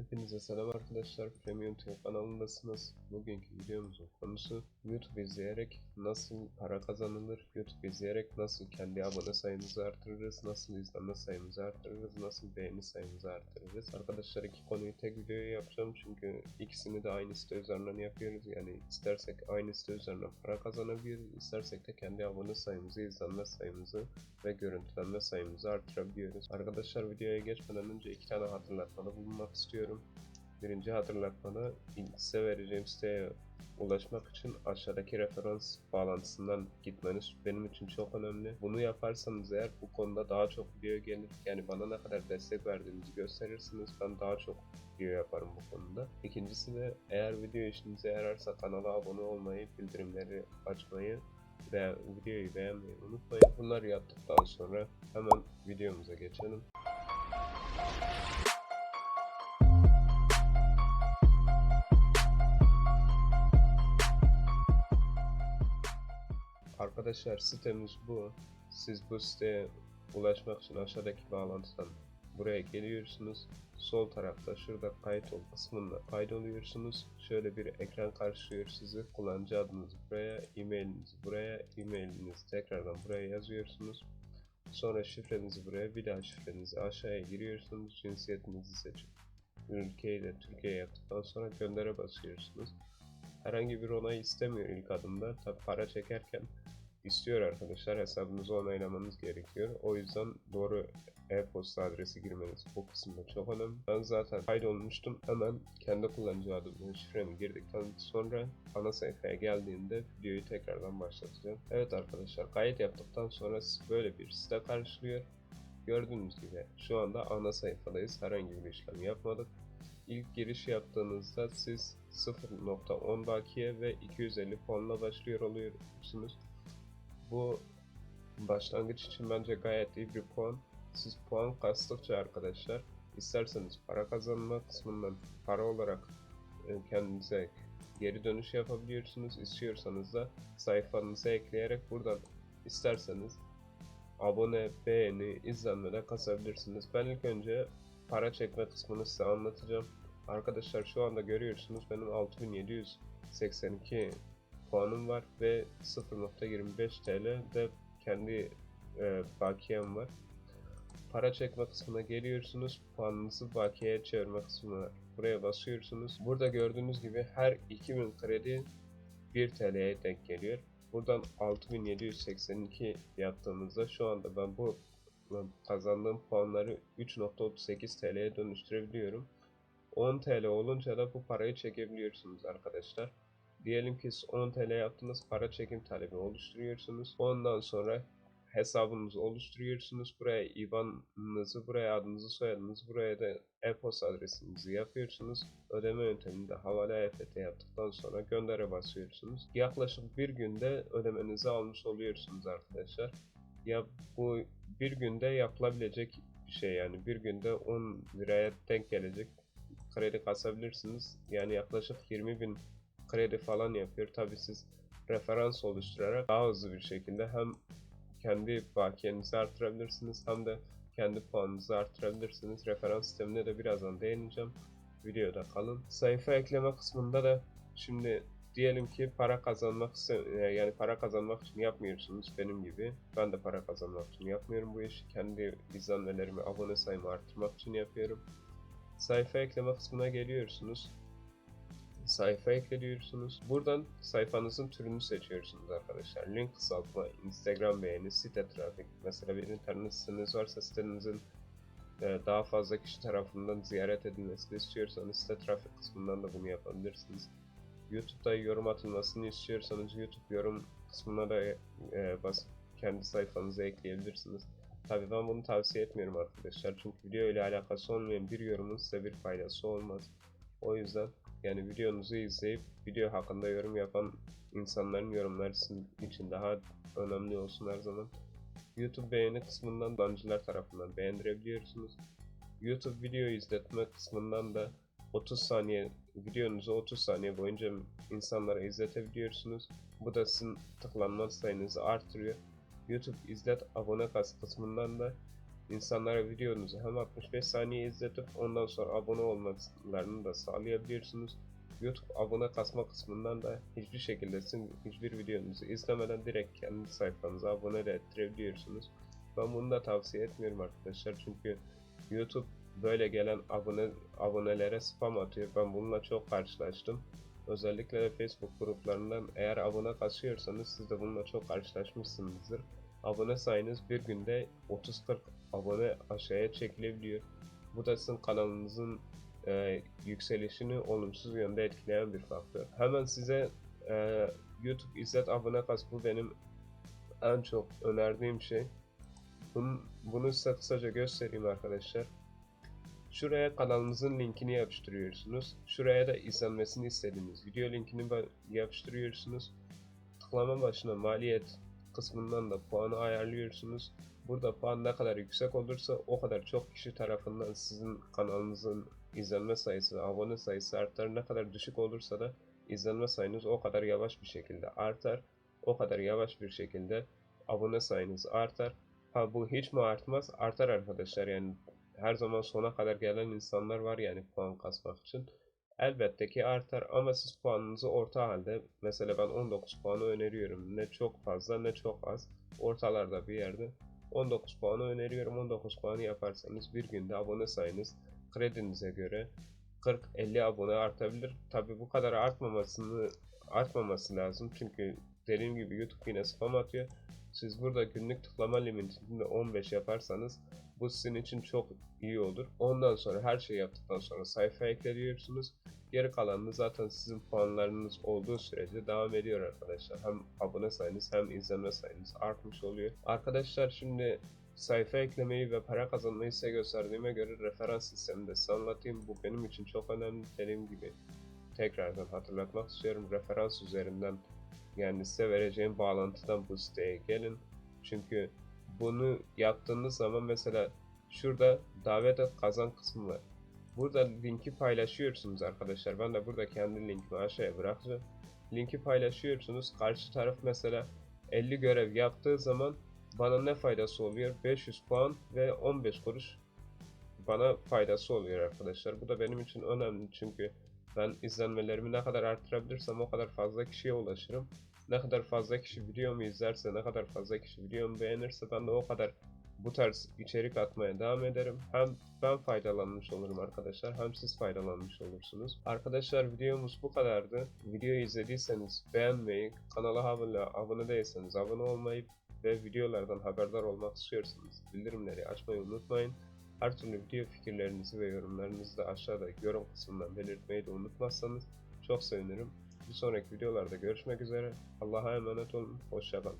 Hepinize selam arkadaşlar. Premium TV kanalındasınız. Bugünkü videomuzun konusu YouTube izleyerek nasıl para kazanılır, YouTube izleyerek nasıl kendi abone sayımızı artırırız, nasıl izlenme sayımızı artırırız, nasıl beğeni sayımızı artırırız. Arkadaşlar iki konuyu tek videoya yapacağım çünkü ikisini de aynı site üzerinden yapıyoruz. Yani istersek aynı site üzerinden para kazanabiliyoruz, istersek de kendi abone sayımızı, izlenme sayımızı ve görüntülenme sayımızı artırabiliyoruz. Arkadaşlar videoya geçmeden önce iki tane hatırlatmada bulunmak istiyorum. Birinci hatırlatmada size vereceğim siteye ulaşmak için aşağıdaki referans bağlantısından gitmeniz benim için çok önemli. Bunu yaparsanız eğer bu konuda daha çok video gelir. Yani bana ne kadar destek verdiğinizi gösterirsiniz. Ben daha çok video yaparım bu konuda. İkincisi de eğer video işinize yararsa kanala abone olmayı, bildirimleri açmayı ve videoyu beğenmeyi unutmayın. Bunları yaptıktan sonra hemen videomuza geçelim. Arkadaşlar sitemiz bu. Siz bu siteye ulaşmak için aşağıdaki bağlantıdan buraya geliyorsunuz. Sol tarafta şurada kayıt ol kısmında kaydoluyorsunuz. Şöyle bir ekran karşılıyor sizi. Kullanıcı adınızı buraya, e-mailinizi buraya, e-mailinizi tekrardan buraya yazıyorsunuz. Sonra şifrenizi buraya, bir daha şifrenizi aşağıya giriyorsunuz. Cinsiyetinizi seçip ülkeyi de Türkiye yaptıktan sonra göndere basıyorsunuz. Herhangi bir onay istemiyor ilk adımda. Tabi para çekerken istiyor arkadaşlar. Hesabınızı onaylamanız gerekiyor. O yüzden doğru e-posta adresi girmeniz bu kısımda çok önemli. Ben zaten kaydolmuştum. Hemen kendi kullanıcı adımı şifremi girdikten sonra ana sayfaya geldiğinde videoyu tekrardan başlatacağım. Evet arkadaşlar kayıt yaptıktan sonra böyle bir site karşılıyor. Gördüğünüz gibi şu anda ana sayfadayız. Herhangi bir işlem yapmadık. İlk giriş yaptığınızda siz 0.10 bakiye ve 250 puanla başlıyor oluyorsunuz. Bu başlangıç için bence gayet iyi bir puan. Siz puan kastıkça arkadaşlar isterseniz para kazanma kısmından para olarak e, kendinize geri dönüş yapabiliyorsunuz. İstiyorsanız da sayfanıza ekleyerek buradan isterseniz abone, beğeni, izlenmede kasabilirsiniz. Ben ilk önce para çekme kısmını size anlatacağım. Arkadaşlar şu anda görüyorsunuz benim 6782 puanım var ve 0.25 TL de kendi e, bakiyem var. Para çekme kısmına geliyorsunuz. Puanınızı bakiyeye çevirme kısmına buraya basıyorsunuz. Burada gördüğünüz gibi her 2000 kredi 1 TL'ye denk geliyor. Buradan 6782 yaptığımızda şu anda ben bu kazandığım puanları 3.38 TL'ye dönüştürebiliyorum. 10 TL olunca da bu parayı çekebiliyorsunuz arkadaşlar. Diyelim ki 10 TL yaptınız para çekim talebi oluşturuyorsunuz. Ondan sonra hesabınızı oluşturuyorsunuz. Buraya IBAN'ınızı, buraya adınızı, soyadınızı, buraya da e-posta adresinizi yapıyorsunuz. Ödeme yönteminde havale EFT yaptıktan sonra göndere basıyorsunuz. Yaklaşık bir günde ödemenizi almış oluyorsunuz arkadaşlar. Ya bu bir günde yapılabilecek bir şey yani bir günde 10 liraya denk gelecek kredi kasabilirsiniz. Yani yaklaşık 20 bin kredi falan yapıyor. Tabi siz referans oluşturarak daha hızlı bir şekilde hem kendi bakiyenizi artırabilirsiniz hem de kendi puanınızı artırabilirsiniz. Referans sistemine de birazdan değineceğim. Videoda kalın. Sayfa ekleme kısmında da şimdi diyelim ki para kazanmak yani para kazanmak için yapmıyorsunuz benim gibi. Ben de para kazanmak için yapmıyorum bu işi. Kendi izlenmelerimi, abone sayımı arttırmak için yapıyorum. Sayfa ekleme kısmına geliyorsunuz. Sayfa ekliyorsunuz. Buradan sayfanızın türünü seçiyorsunuz arkadaşlar. Link kısaltma, Instagram beğeni, site trafik. Mesela bir internet siteniz varsa sitenizin daha fazla kişi tarafından ziyaret edilmesini istiyorsanız site trafik kısmından da bunu yapabilirsiniz. YouTube'da yorum atılmasını istiyorsanız YouTube yorum kısmına da e, basıp kendi sayfanıza ekleyebilirsiniz. Tabi ben bunu tavsiye etmiyorum arkadaşlar çünkü video ile alakası olmayan bir yorumun size bir faydası olmaz. O yüzden yani videonuzu izleyip video hakkında yorum yapan insanların yorumları sizin için daha önemli olsun her zaman. YouTube beğeni kısmından kullanıcılar tarafından beğendirebiliyorsunuz. YouTube video izletme kısmından da 30 saniye videonuzu 30 saniye boyunca insanlara izletebiliyorsunuz. Bu da sizin tıklanma sayınızı artırıyor. YouTube izlet abone kas kısmından da insanlara videonuzu hem 65 saniye izletip ondan sonra abone olmalarını da sağlayabiliyorsunuz. YouTube abone kasma kısmından da hiçbir şekilde sizin hiçbir videonuzu izlemeden direkt kendi sayfanıza abone de ettirebiliyorsunuz. Ben bunu da tavsiye etmiyorum arkadaşlar çünkü YouTube böyle gelen abone abonelere spam atıyor. Ben bununla çok karşılaştım. Özellikle de Facebook gruplarından eğer abone kasıyorsanız siz de bununla çok karşılaşmışsınızdır. Abone sayınız bir günde 30-40 abone aşağıya çekilebiliyor. Bu da sizin kanalınızın e, yükselişini olumsuz yönde etkileyen bir faktör. Hemen size e, YouTube izlet abone kas bu benim en çok önerdiğim şey. Bunu, bunu size kısaca göstereyim arkadaşlar. Şuraya kanalımızın linkini yapıştırıyorsunuz. Şuraya da izlenmesini istediğiniz video linkini yapıştırıyorsunuz. Tıklama başına maliyet kısmından da puanı ayarlıyorsunuz. Burada puan ne kadar yüksek olursa o kadar çok kişi tarafından sizin kanalınızın izlenme sayısı abone sayısı artar. Ne kadar düşük olursa da izlenme sayınız o kadar yavaş bir şekilde artar. O kadar yavaş bir şekilde abone sayınız artar. Ha bu hiç mi artmaz? Artar arkadaşlar yani her zaman sona kadar gelen insanlar var yani puan kasmak için. Elbette ki artar ama siz puanınızı orta halde mesela ben 19 puanı öneriyorum. Ne çok fazla ne çok az. Ortalarda bir yerde. 19 puanı öneriyorum. 19 puanı yaparsanız bir günde abone sayınız kredinize göre 40-50 abone artabilir. Tabi bu kadar artmamasını artmaması lazım. Çünkü dediğim gibi YouTube yine spam atıyor. Siz burada günlük tıklama limitini 15 yaparsanız bu sizin için çok iyi olur. Ondan sonra her şeyi yaptıktan sonra sayfa ekliyorsunuz. Geri kalanını zaten sizin puanlarınız olduğu sürece devam ediyor arkadaşlar. Hem abone sayınız hem izlenme sayınız artmış oluyor. Arkadaşlar şimdi sayfa eklemeyi ve para kazanmayı size gösterdiğime göre referans sistemini de size anlatayım. Bu benim için çok önemli. Dediğim gibi tekrardan hatırlatmak istiyorum. Referans üzerinden yani size vereceğim bağlantıdan bu siteye gelin. Çünkü bunu yaptığınız zaman mesela şurada davet et kazan kısmı var. Burada linki paylaşıyorsunuz arkadaşlar. Ben de burada kendi linkimi aşağıya bırakacağım. Linki paylaşıyorsunuz. Karşı taraf mesela 50 görev yaptığı zaman bana ne faydası oluyor? 500 puan ve 15 kuruş bana faydası oluyor arkadaşlar. Bu da benim için önemli çünkü ben izlenmelerimi ne kadar arttırabilirsem o kadar fazla kişiye ulaşırım. Ne kadar fazla kişi videomu izlerse, ne kadar fazla kişi videomu beğenirse ben de o kadar bu tarz içerik atmaya devam ederim. Hem ben faydalanmış olurum arkadaşlar hem siz faydalanmış olursunuz. Arkadaşlar videomuz bu kadardı. Videoyu izlediyseniz beğenmeyi, kanala abone, abone değilseniz abone olmayı ve videolardan haberdar olmak istiyorsanız bildirimleri açmayı unutmayın. Her türlü video fikirlerinizi ve yorumlarınızı da aşağıda yorum kısmından belirtmeyi de unutmazsanız çok sevinirim. Bir sonraki videolarda görüşmek üzere. Allah'a emanet olun. Hoşçakalın.